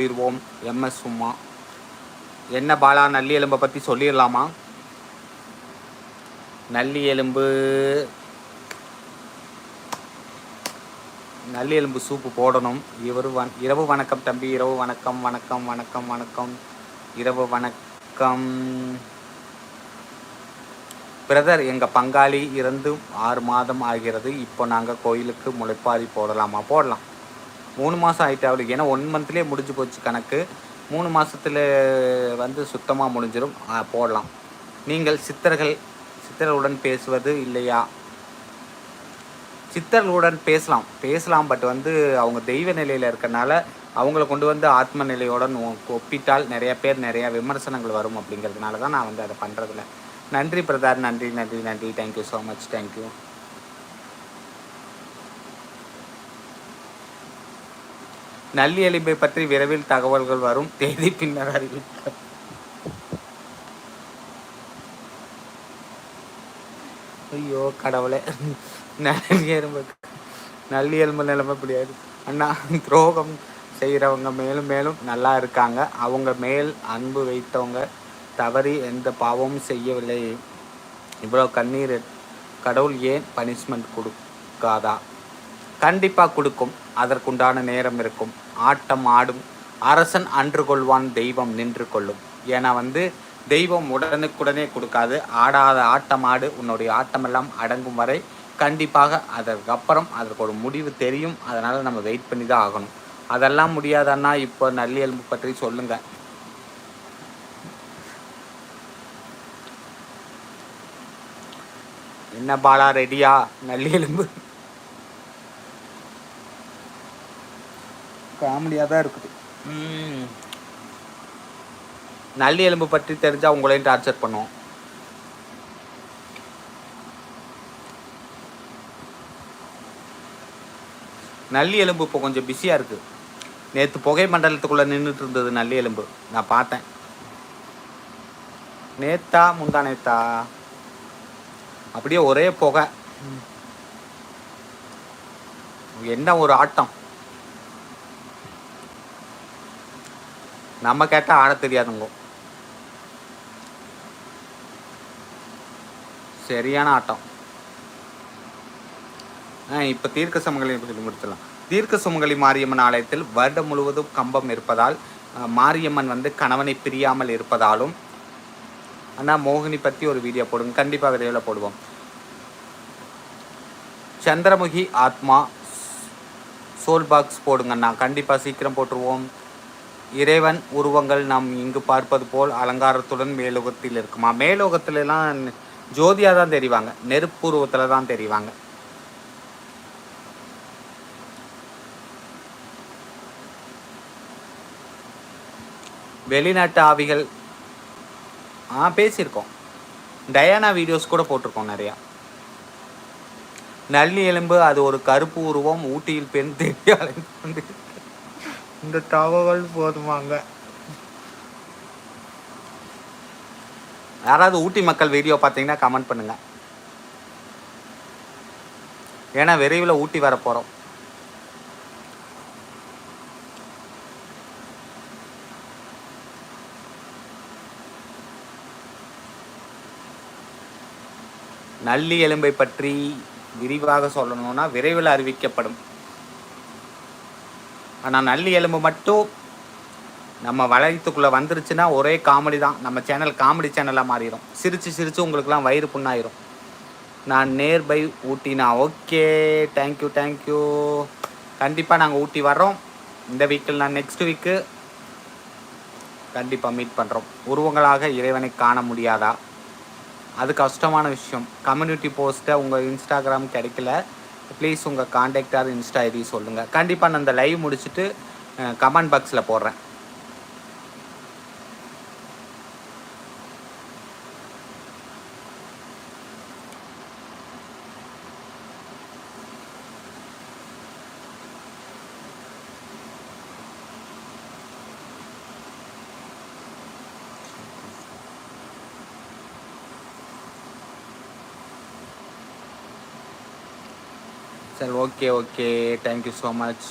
போயிடுவோம் எம்எஸ் சும்மா என்ன பாலா நல்லி எலும்பை பற்றி சொல்லிடலாமா? நல்லி எலும்பு. நல்லி எலும்பு சூப்பு போடணும். இவர் வன் இரவு வணக்கம் தம்பி இரவு வணக்கம் வணக்கம் வணக்கம் வணக்கம். இரவு வணக்கம். பிரதர் எங்கள் பங்காளி இறந்து ஆறு மாதம் ஆகிறது. இப்போ நாங்கள் கோயிலுக்கு முளைப்பாரி போடலாமா? போடலாம். மூணு மாதம் ஆகிட்டு அவளுக்கு. ஏன்னா ஒன் மந்த்லேயே முடிஞ்சு போச்சு கணக்கு. மூணு மாதத்தில் வந்து சுத்தமாக முடிஞ்சிடும் போடலாம். நீங்கள் சித்தர்கள் சித்தர்களுடன் பேசுவது இல்லையா? சித்தர்களுடன் பேசலாம். பேசலாம் பட் வந்து அவங்க தெய்வ நிலையில் இருக்கனால அவங்கள கொண்டு வந்து ஆத்ம நிலையோடன் ஒ- ஒப்பிட்டால் நிறைய பேர் நிறைய விமர்சனங்கள் வரும் அப்படிங்கிறதுனால தான் நான் வந்து அதை பண்ணுறதில்ல நன்றி பிரதார் நன்றி நன்றி நன்றி. Thank you so much thank you நல்லி எலும்பை பற்றி விரைவில் தகவல்கள் வரும். தேதி பின்னர் அறிவிக்க ஐயோ கடவுளே. நல்லி எலும்பு. நல்லி எலும்பு நிலைமை முடியாது அண்ணா துரோகம் செய்கிறவங்க மேலும் மேலும் நல்லா இருக்காங்க. அவங்க மேல் அன்பு வைத்தவங்க தவறி எந்த பாவமும் செய்யவில்லை. இவ்வளோ கண்ணீர் கடவுள் ஏன் பனிஷ்மெண்ட் கொடுக்காதா? கண்டிப்பாக கொடுக்கும். அதற்குண்டான நேரம் இருக்கும். ஆட்டம் ஆடும். அரசன் அன்று கொள்வான் தெய்வம் நின்று கொள்ளும். ஏன்னா வந்து தெய்வம் உடனுக்குடனே கொடுக்காது. ஆடாத ஆட்டம் ஆடு. உன்னுடைய ஆட்டமெல்லாம் அடங்கும் வரை கண்டிப்பாக அதற்கப்புறம் அதற்கு ஒரு முடிவு தெரியும். அதனால் நம்ம வெயிட் பண்ணி தான் ஆகணும். அதெல்லாம் முடியாதன்னா இப்போ நல்லியல்பு பற்றி சொல்லுங்க. என்ன பாலா ரெடியா நல்லியெலும்பு காமெடியாக தான் இருக்குது. நல்லி எலும்பு பற்றி தெரிஞ்சா உங்களையும் டார்ச்சர் பண்ணுவோம் நல்லி எலும்பு இப்போ கொஞ்சம் பிஸியாக இருக்குது நேற்று புகை மண்டலத்துக்குள்ளே நின்றுட்டு இருந்தது நல்லி எலும்பு. நான் பார்த்தேன். நேத்தா முந்தா நேத்தா? அப்படியே ஒரே புகை. என்ன ஒரு ஆட்டம். நம்ம கேட்டால் ஆட தெரியாதுங்க. சரியான ஆட்டம். ஆ இப்போ தீர்க்க சமங்கலி பற்றி முடிச்சிடலாம். தீர்க்க சுமங்கலி மாரியம்மன் ஆலயத்தில் வருடம் முழுவதும் கம்பம் இருப்பதால் மாரியம்மன் வந்து கணவனை பிரியாமல் இருப்பதாலும் அண்ணா மோகினி பற்றி ஒரு வீடியோ போடுங்க. கண்டிப்பாக விரைவில் போடுவோம். சந்திரமுகி ஆத்மா சோல் பாக்ஸ் போடுங்கண்ணா கண்டிப்பாக சீக்கிரம் போட்டுருவோம். இறைவன் உருவங்கள் நாம் இங்கு பார்ப்பது போல் அலங்காரத்துடன் மேலோகத்தில் இருக்குமா? மேலோகத்திலலாம் ஜோதியாக தான் தெரிவாங்க. நெருப்பு உருவத்தில் தான் தெரிவாங்க. வெளிநாட்டு ஆவிகள் ஆ பேசியிருக்கோம். டயானா வீடியோஸ் கூட போட்டிருக்கோம் நிறையா. நல்லி எலும்பு அது ஒரு கருப்பு உருவம் ஊட்டியில் பெண் தேடி அலைந்து கொண்டு இந்த தகவல் போதுமாங்க. யாராவது ஊட்டி மக்கள் வீடியோ பார்த்தீங்கன்னா கமெண்ட் பண்ணுங்க. ஏன்னா விரைவில் ஊட்டி வர போகிறோம் நல்லி எலும்பை பற்றி விரிவாக சொல்லணும்னா விரைவில் அறிவிக்கப்படும். ஆனால் நல்லி எலும்பு மட்டும் நம்ம வளையத்துக்குள்ளே வந்துருச்சுன்னா ஒரே காமெடி தான். நம்ம சேனல் காமெடி சேனலாக மாறிடும் சிரித்து சிரித்து உங்களுக்குலாம் வயிறு புண்ணாயிரும். நான் நேர் பை ஊட்டினா okay thank you thank you கண்டிப்பாக நாங்கள் ஊட்டி வர்றோம். இந்த வீக்கில் நான் நெக்ஸ்ட் வீக்கு கண்டிப்பாக மீட் பண்ணுறோம் உருவங்களாக இறைவனை காண முடியாதா? அது கஷ்டமான விஷயம். கம்யூனிட்டி போஸ்ட்டை உங்கள் இன்ஸ்டாகிராம் கிடைக்கல. ப்ளீஸ் உங்கள் காண்டாக்ட் ஆர் இன்ஸ்டா ஐடி சொல்லுங்கள் கண்டிப்பாக நான் அந்த லைவ் முடிச்சுட்டு கமெண்ட் பாக்ஸில் போடுறேன். சரி. Okay okay. Thank you so much